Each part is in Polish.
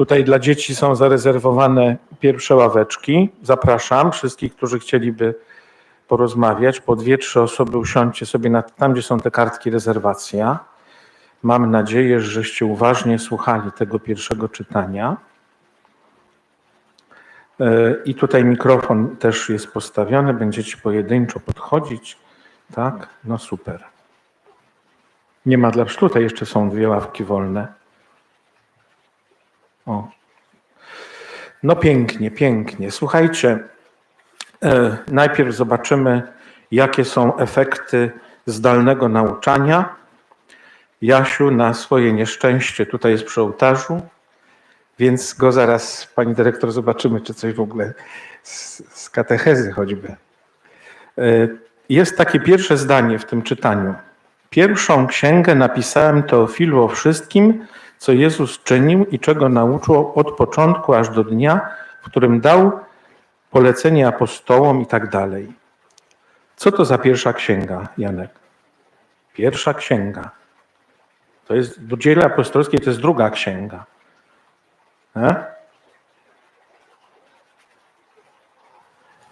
Tutaj dla dzieci są zarezerwowane pierwsze ławeczki. Zapraszam wszystkich, którzy chcieliby porozmawiać. Po dwie, trzy osoby usiądźcie sobie na, tam, gdzie są te kartki rezerwacja. Mam nadzieję, żeście uważnie słuchali tego pierwszego czytania. E, I tutaj mikrofon też jest postawiony, będziecie pojedynczo podchodzić. Tak? No super. Nie ma dla tutaj jeszcze są dwie ławki wolne. O. No pięknie, pięknie. Słuchajcie, e, najpierw zobaczymy, jakie są efekty zdalnego nauczania. Jasiu na swoje nieszczęście tutaj jest przy ołtarzu, więc go zaraz, pani dyrektor, zobaczymy, czy coś w ogóle z, z katechezy choćby. E, Jest takie pierwsze zdanie w tym czytaniu. Pierwszą księgę napisałem Teofilu o wszystkim, co Jezus czynił i czego nauczył od początku aż do dnia, w którym dał polecenie apostołom i tak dalej. Co to za pierwsza księga, Janek? Pierwsza księga. To jest do dziele apostolskiej, to jest druga księga. E?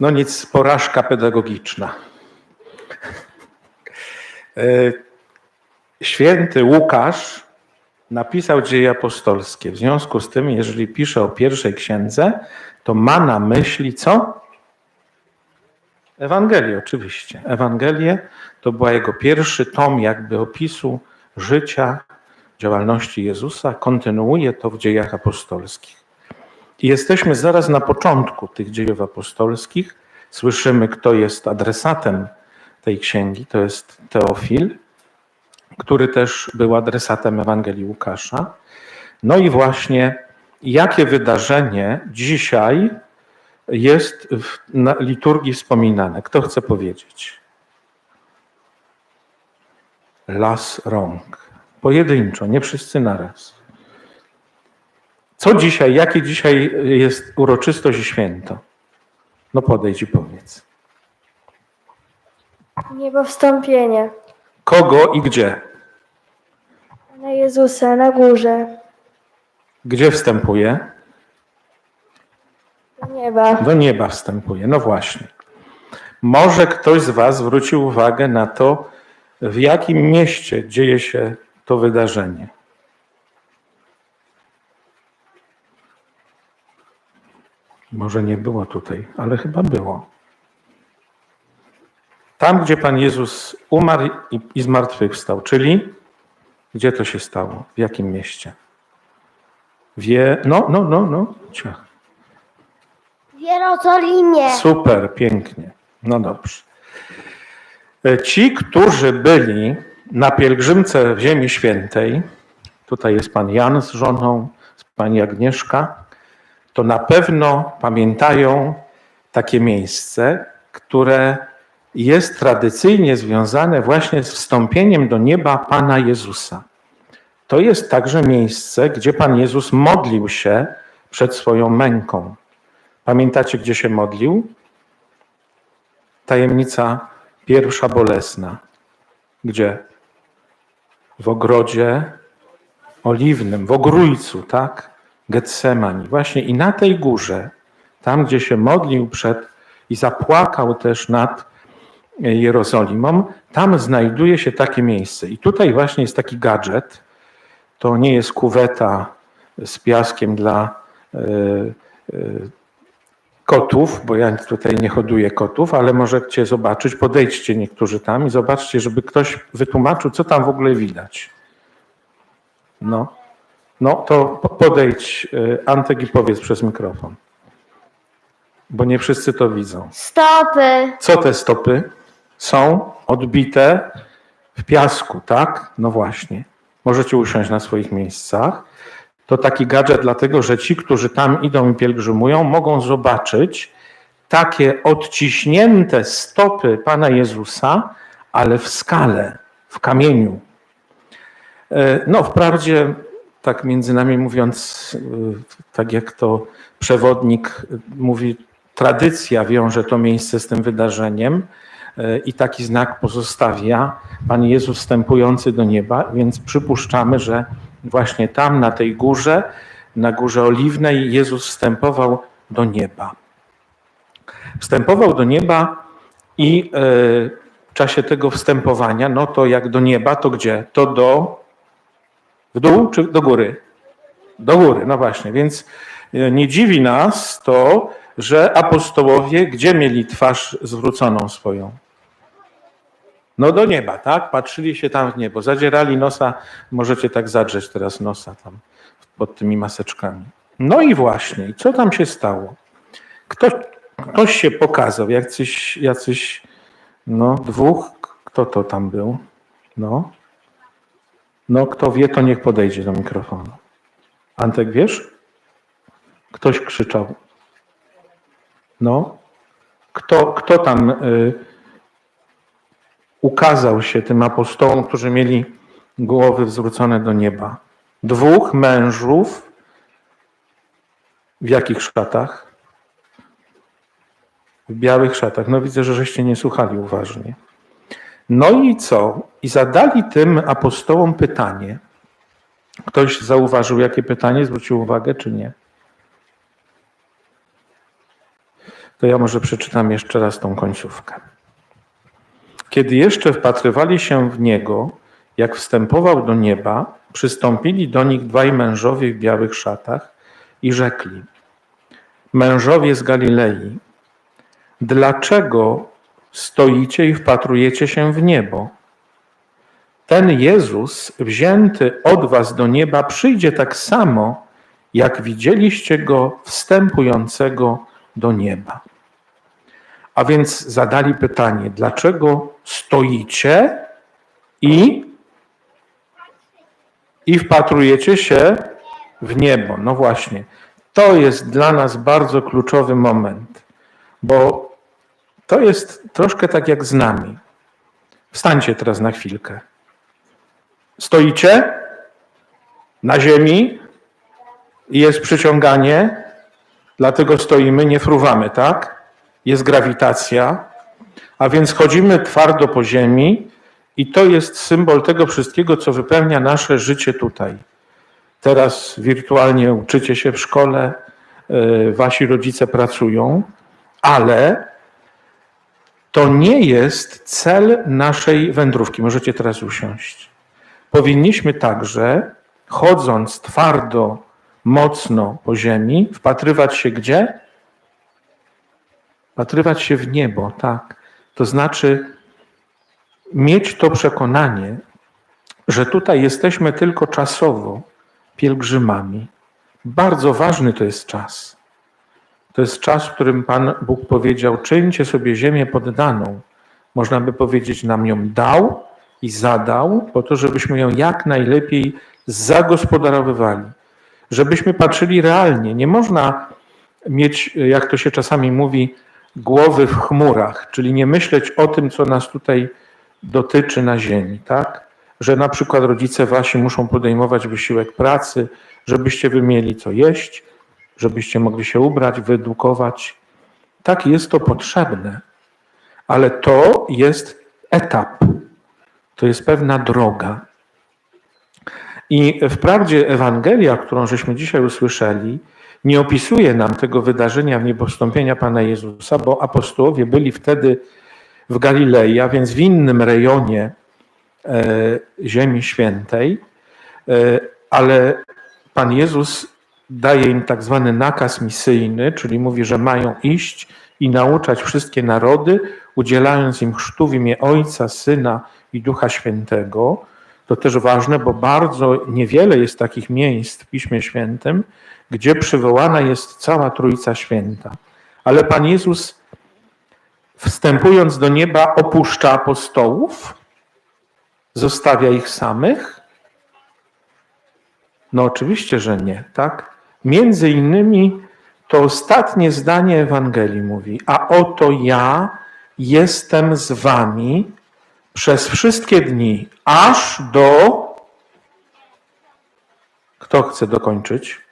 No nic, porażka pedagogiczna. E, Święty Łukasz napisał dzieje apostolskie. W związku z tym, jeżeli pisze o pierwszej księdze, to ma na myśli co? Ewangelię, oczywiście. Ewangelię to była jego pierwszy tom jakby opisu życia, działalności Jezusa. Kontynuuje to w dziejach apostolskich. I jesteśmy zaraz na początku tych dziejów apostolskich. Słyszymy, kto jest adresatem tej księgi. To jest Teofil który też był adresatem Ewangelii Łukasza. No i właśnie, jakie wydarzenie dzisiaj jest w liturgii wspominane? Kto chce powiedzieć? Las rąk. Pojedynczo, nie wszyscy naraz. Co dzisiaj, jakie dzisiaj jest uroczystość i święto? No podejdź i powiedz. Niebo wstąpienie. Kogo i gdzie? Na Jezusa na górze. Gdzie wstępuje? Do nieba. Do nieba wstępuje. No właśnie. Może ktoś z Was zwrócił uwagę na to, w jakim mieście dzieje się to wydarzenie. Może nie było tutaj, ale chyba było. Tam, gdzie Pan Jezus umarł i, i zmartwychwstał, czyli gdzie to się stało? W jakim mieście? Wie, no, no, no, no, ciach. W Jerozolimie. Super, pięknie. No dobrze. E, Ci, którzy byli na pielgrzymce w Ziemi Świętej, tutaj jest pan Jan z żoną, pani Agnieszka, to na pewno pamiętają takie miejsce, które jest tradycyjnie związane właśnie z wstąpieniem do nieba Pana Jezusa. To jest także miejsce, gdzie Pan Jezus modlił się przed swoją męką. Pamiętacie, gdzie się modlił? Tajemnica pierwsza bolesna. Gdzie? W ogrodzie oliwnym, w ogrójcu, tak? Getsemani. Właśnie i na tej górze, tam gdzie się modlił przed i zapłakał też nad Jerozolimą, tam znajduje się takie miejsce. I tutaj właśnie jest taki gadżet. To nie jest kuweta z piaskiem dla e, e, kotów, bo ja tutaj nie hoduję kotów, ale możecie zobaczyć, podejdźcie niektórzy tam i zobaczcie, żeby ktoś wytłumaczył, co tam w ogóle widać. No, no to po- podejdź, e, Antek, i powiedz przez mikrofon, bo nie wszyscy to widzą. Stopy. Co te stopy? Są odbite w piasku, tak? No właśnie. Możecie usiąść na swoich miejscach. To taki gadżet, dlatego że ci, którzy tam idą i pielgrzymują, mogą zobaczyć takie odciśnięte stopy Pana Jezusa, ale w skale, w kamieniu. E, No, wprawdzie, tak między nami mówiąc, e, tak jak to przewodnik mówi, tradycja wiąże to miejsce z tym wydarzeniem i taki znak pozostawia Pan Jezus wstępujący do nieba, więc przypuszczamy, że właśnie tam na tej górze na Górze Oliwnej Jezus wstępował do nieba. Wstępował do nieba i e, w czasie tego wstępowania, no to jak do nieba, to gdzie? To do w dół czy do góry? Do góry, no właśnie. Więc e, nie dziwi nas to, że apostołowie gdzie mieli twarz zwróconą swoją? No do nieba, tak? Patrzyli się tam w niebo, zadzierali nosa, możecie tak zadrzeć teraz nosa tam pod tymi maseczkami. No i właśnie, co tam się stało? Ktoś, ktoś się pokazał, jacyś, jacyś, no dwóch, kto to tam był? No. No kto wie, to niech podejdzie do mikrofonu. Antek, wiesz? Ktoś krzyczał. No. Kto, kto tam y, ukazał się tym apostołom, którzy mieli głowy zwrócone do nieba? Dwóch mężów. W jakich szatach? W białych szatach. No widzę, że żeście nie słuchali uważnie. No i co? I zadali tym apostołom pytanie. Ktoś zauważył, jakie pytanie, zwrócił uwagę, czy nie? To ja może przeczytam jeszcze raz tą końcówkę. Kiedy jeszcze wpatrywali się w niego, jak wstępował do nieba, przystąpili do nich dwaj mężowie w białych szatach i rzekli: Mężowie z Galilei, dlaczego stoicie i wpatrujecie się w niebo? Ten Jezus, wzięty od was do nieba, przyjdzie tak samo, jak widzieliście go wstępującego do nieba. A więc zadali pytanie, dlaczego stoicie i, i wpatrujecie się w niebo? No właśnie, to jest dla nas bardzo kluczowy moment, bo to jest troszkę tak jak z nami. Wstańcie teraz na chwilkę. Stoicie na ziemi i jest przyciąganie, dlatego stoimy, nie fruwamy, tak? Jest grawitacja, a więc chodzimy twardo po ziemi i to jest symbol tego wszystkiego, co wypełnia nasze życie tutaj. Teraz wirtualnie uczycie się w szkole, yy, wasi rodzice pracują, ale to nie jest cel naszej wędrówki. Możecie teraz usiąść. Powinniśmy także, chodząc twardo, mocno po ziemi, wpatrywać się gdzie? Wpatrywać się w niebo, tak. To znaczy mieć to przekonanie, że tutaj jesteśmy tylko czasowo pielgrzymami. Bardzo ważny to jest czas. To jest czas, w którym Pan Bóg powiedział: czyńcie sobie ziemię poddaną. Można by powiedzieć, nam ją dał i zadał, po to, żebyśmy ją jak najlepiej zagospodarowywali. Żebyśmy patrzyli realnie. Nie można mieć, jak to się czasami mówi, głowy w chmurach, czyli nie myśleć o tym, co nas tutaj dotyczy na ziemi, tak? Że na przykład rodzice wasi muszą podejmować wysiłek pracy, żebyście wy mieli co jeść, żebyście mogli się ubrać, wyedukować. Tak, jest to potrzebne, ale to jest etap, to jest pewna droga. I wprawdzie Ewangelia, którą żeśmy dzisiaj usłyszeli, nie opisuje nam tego wydarzenia w niebostąpienia Pana Jezusa, bo apostołowie byli wtedy w Galilei, a więc w innym rejonie e, Ziemi Świętej, e, ale Pan Jezus daje im tak zwany nakaz misyjny, czyli mówi, że mają iść i nauczać wszystkie narody, udzielając im chrztu w imię Ojca, Syna i Ducha Świętego. To też ważne, bo bardzo niewiele jest takich miejsc w Piśmie Świętym, gdzie przywołana jest cała Trójca Święta. Ale Pan Jezus, wstępując do nieba, opuszcza apostołów, zostawia ich samych. No oczywiście, że nie, tak? Między innymi to ostatnie zdanie Ewangelii mówi: A oto ja jestem z wami przez wszystkie dni, aż do. Kto chce dokończyć?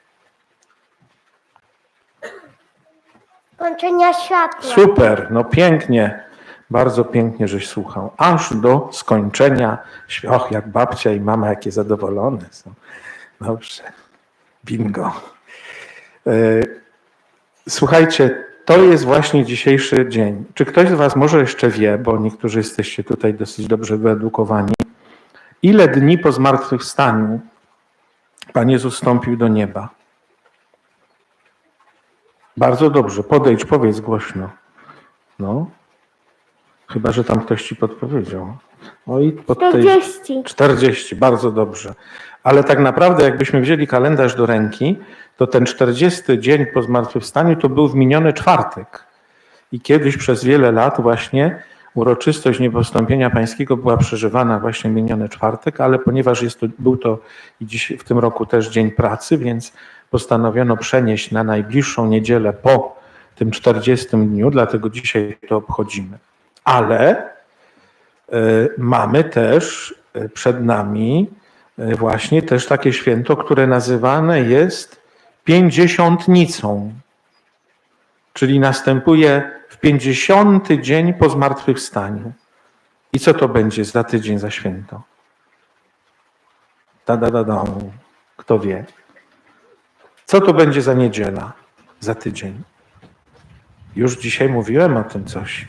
Kończenia światła. Super, no pięknie, bardzo pięknie, żeś słuchał. Aż do skończenia. świat. Och, jak babcia i mama, jakie zadowolone są. Dobrze, bingo. E, Słuchajcie, to jest właśnie dzisiejszy dzień. Czy ktoś z Was może jeszcze wie, bo niektórzy jesteście tutaj dosyć dobrze wyedukowani, ile dni po zmartwychwstaniu Pan Jezus wstąpił do nieba? Bardzo dobrze, podejdź, powiedz głośno. No, chyba, że tam ktoś ci podpowiedział. Oj, pod tej... 40. 40, bardzo dobrze. Ale tak naprawdę, jakbyśmy wzięli kalendarz do ręki, to ten 40 dzień po zmartwychwstaniu to był w miniony czwartek. I kiedyś przez wiele lat właśnie uroczystość niepostąpienia pańskiego była przeżywana właśnie miniony czwartek, ale ponieważ jest to, był to i dziś, w tym roku też dzień pracy, więc postanowiono przenieść na najbliższą niedzielę po tym 40 dniu, dlatego dzisiaj to obchodzimy. Ale E, mamy też e, przed nami e, właśnie też takie święto, które nazywane jest pięćdziesiątnicą, czyli następuje w pięćdziesiąty dzień po zmartwychwstaniu. I co to będzie za tydzień za święto? Da, da, da, da. Kto wie? Co to będzie za niedziela za tydzień? Już dzisiaj mówiłem o tym coś.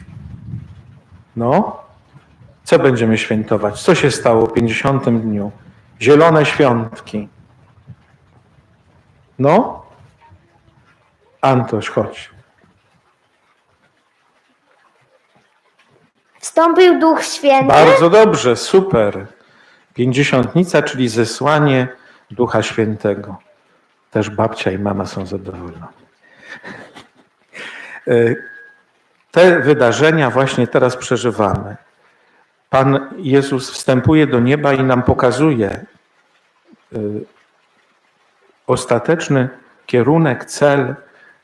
No, co będziemy świętować? Co się stało w 50 dniu? Zielone świątki. No? Antoś, chodź. Wstąpił Duch Święty. Bardzo dobrze, super. Pięćdziesiątnica, czyli zesłanie Ducha Świętego. Też babcia i mama są zadowolone. E, Te wydarzenia właśnie teraz przeżywamy. Pan Jezus wstępuje do nieba i nam pokazuje y, ostateczny kierunek, cel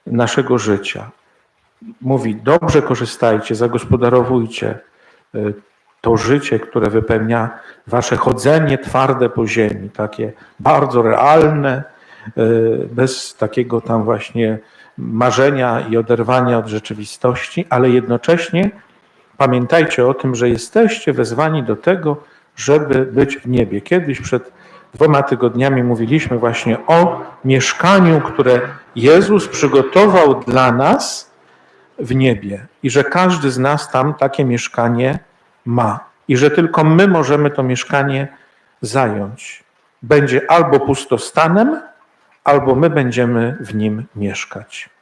naszego życia. Mówi: dobrze korzystajcie, zagospodarowujcie y, to życie, które wypełnia wasze chodzenie twarde po ziemi, takie bardzo realne, bez takiego tam właśnie marzenia i oderwania od rzeczywistości, ale jednocześnie Pamiętajcie o tym, że jesteście wezwani do tego, żeby być w niebie. Kiedyś przed dwoma tygodniami mówiliśmy właśnie o mieszkaniu, które Jezus przygotował dla nas w niebie i że każdy z nas tam takie mieszkanie ma i że tylko my możemy to mieszkanie zająć. Będzie albo pustostanem, albo my będziemy w nim mieszkać.